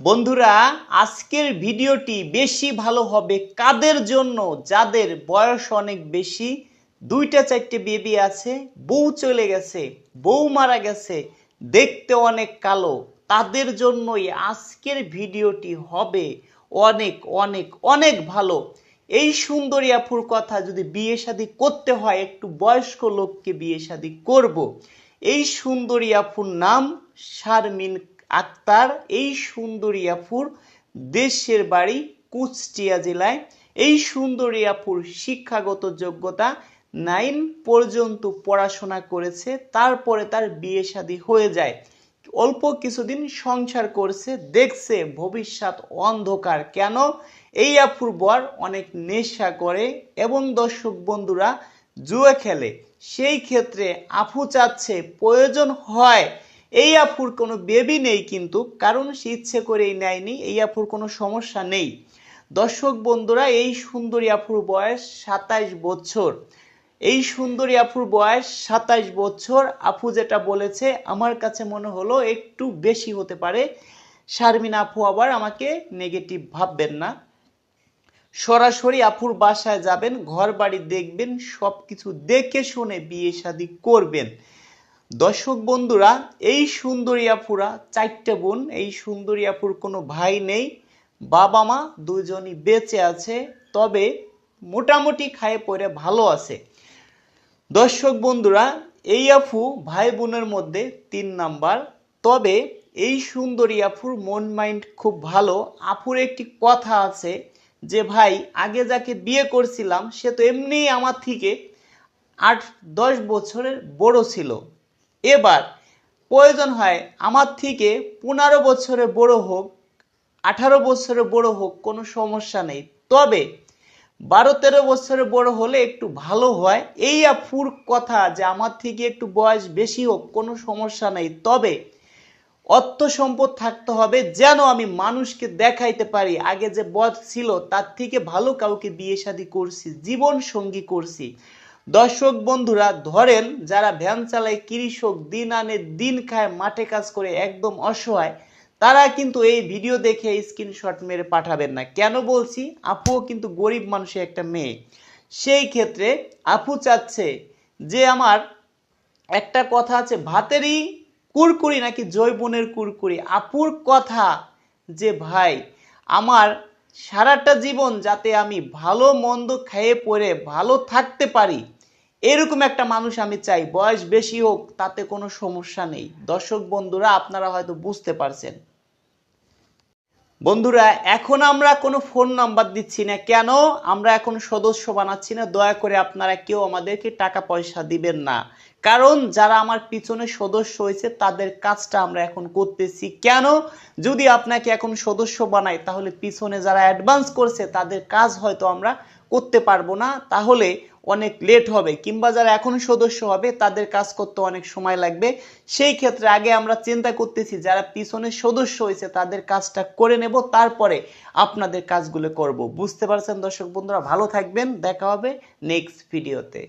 বন্ধুরা, আজকের ভিডিওটি বেশি ভালো হবে কাদের জন্য? যাদের বয়স অনেক বেশি, দুইটা চারটে বেবি আছে, বউ চলে গেছে, বউ মারা গেছে, দেখতে অনেক কালো। তাদের জন্যই আজকের ভিডিওটি হবে অনেক অনেক অনেক ভালো। এই সুন্দরী আপুর কথা যদি বিয়ে শাদী করতে হয়, একটু বয়স্ক লোককে বিয়ে শাদী করব। এই সুন্দরী আপুর নাম শারমিন আক্তার এই সুন্দরী আপুর দেশের বাড়ি কুষ্টিয়া জেলায়। এই সুন্দরী আপুর শিক্ষাগত যোগ্যতা নাইন পর্যন্ত পড়াশোনা করেছে, তারপরে তার বিয়ে শাদী হয়ে যায়। অল্প কিছুদিন সংসার করছে, দেখছে ভবিষ্যৎ অন্ধকার কেন? এই আপুর বর অনেক নেশা করে এবং দর্শক বন্ধুরা জুয়া খেলে। সেই ক্ষেত্রে আপু চাচ্ছে প্রয়োজন হয় এই আপুর কোনো বেবি নেই কিন্তু, কারণ সে ইচ্ছে করেই নেয়নি, এই আপুর কোনো সমস্যা নেই। দর্শক বন্ধুরা, এই সুন্দরী আপুর বয়স সাতাইশ বছর। এই সুন্দরী আপুর বয়স সাতাইশ বছর। আপু যেটা বলেছে, আমার কাছে মনে হলো একটু বেশি হতে পারে। শারমিন আপু আবার আমাকে নেগেটিভ ভাববেন না। সরাসরি আপুর বাসায় যাবেন ঘর বাড়ি দেখবেন সব কিছু দেখে শুনে বিয়ে শাদী করবেন। দর্শক বন্ধুরা, এই সুন্দরী আপুরা চারটে বোন, এই সুন্দরী আপুর কোনো ভাই নেই, বাবা মা দুজনই বেঁচে আছে, তবে মোটামুটি খায়ে পরে ভালো আছে। দর্শক বন্ধুরা, এই আফু ভাই বোনের মধ্যে তিন নাম্বার, তবে এই সুন্দরী আফুর মন মাইন্ড খুব ভালো। আফুর একটি কথা আছে যে, ভাই, আগে যাকে বিয়ে করছিলাম, সে তো এমনিই আমার থেকে আট দশ বছরের বড় ছিল। এবার প্রয়োজন হয় আমার থেকে পনেরো বছরের বড় হোক, আঠারো বছরের বড় হোক, কোনো সমস্যা নেই। তবে বারো তেরো বছরে বড় হলে একটু ভালো হয়। এই আফুর কথা যে আমার থেকে একটু বয়স বেশি হোক, কোনো সমস্যা নেই। তবে অর্থ সম্পদ থাকতে হবে যেন আমি মানুষকে দেখাইতে পারি। আগে যে বধ ছিল, তার থেকে ভালো কাউকে বিয়ে শাদী করছি, জীবন সঙ্গী করছি। দর্শক বন্ধুরা, ধরেন যারা ভ্যান চালায়, কৃষক দিন আনে, দিন খায়, মাঠে কাজ করে, একদম অসহায়, তারা কিন্তু এই ভিডিও দেখে স্ক্রিনশট মেরে পাঠাবেন না। কেন বলছি? আপুও কিন্তু গরিব মানুষের একটা মেয়ে। সেই ক্ষেত্রে আপু চাচ্ছে যে আমার একটা কথা আছে, ভাতেরই কুরকুরি নাকি জৈবনের কুরকুরি? আপুর কথা যে, ভাই, আমার সারাটা জীবন যাতে আমি ভালো, মন্দ খেয়ে পড়ে ভালো থাকতে পারি, এরকম একটা মানুষ আমি চাই। বয়স বেশি হোক, তাতে কোনো সমস্যা নেই। দর্শক বন্ধুরা, আপনারা হয়তো বুঝতে পারছেন। বন্ধুরা, এখন আমরা কোনো ফোন নাম্বার দিচ্ছি না। কেন? আমরা এখন সদস্য বানাচ্ছি না। দয়া করে আপনারা কেউ আমাদেরকে টাকা পয়সা দিবেন না। কারণ যারা আমার পিছনে সদস্য হয়েছে, তাদের কাজটা আমরা এখন করতেছি। কেন? যদি আপনাকে এখন সদস্য বানাই, তাহলে পিছনে যারা অ্যাডভান্স করছে, তাদের কাজ হয়তো আমরা করতে পারব না। তাহলে অনেক লেট হবে, কিংবা যারা এখন সদস্য হবে, তাদের কাজ করতে অনেক সময় লাগবে। সেই ক্ষেত্রে আগে আমরা চিন্তা করতেছি, যারা পিছনে সদস্য হয়েছে, তাদের কাজটা করে নেব, তারপরে আপনাদের কাজগুলো করব। বুঝতে পারছেন দর্শক বন্ধুরা? ভালো থাকবেন, দেখা হবে নেক্সট ভিডিওতে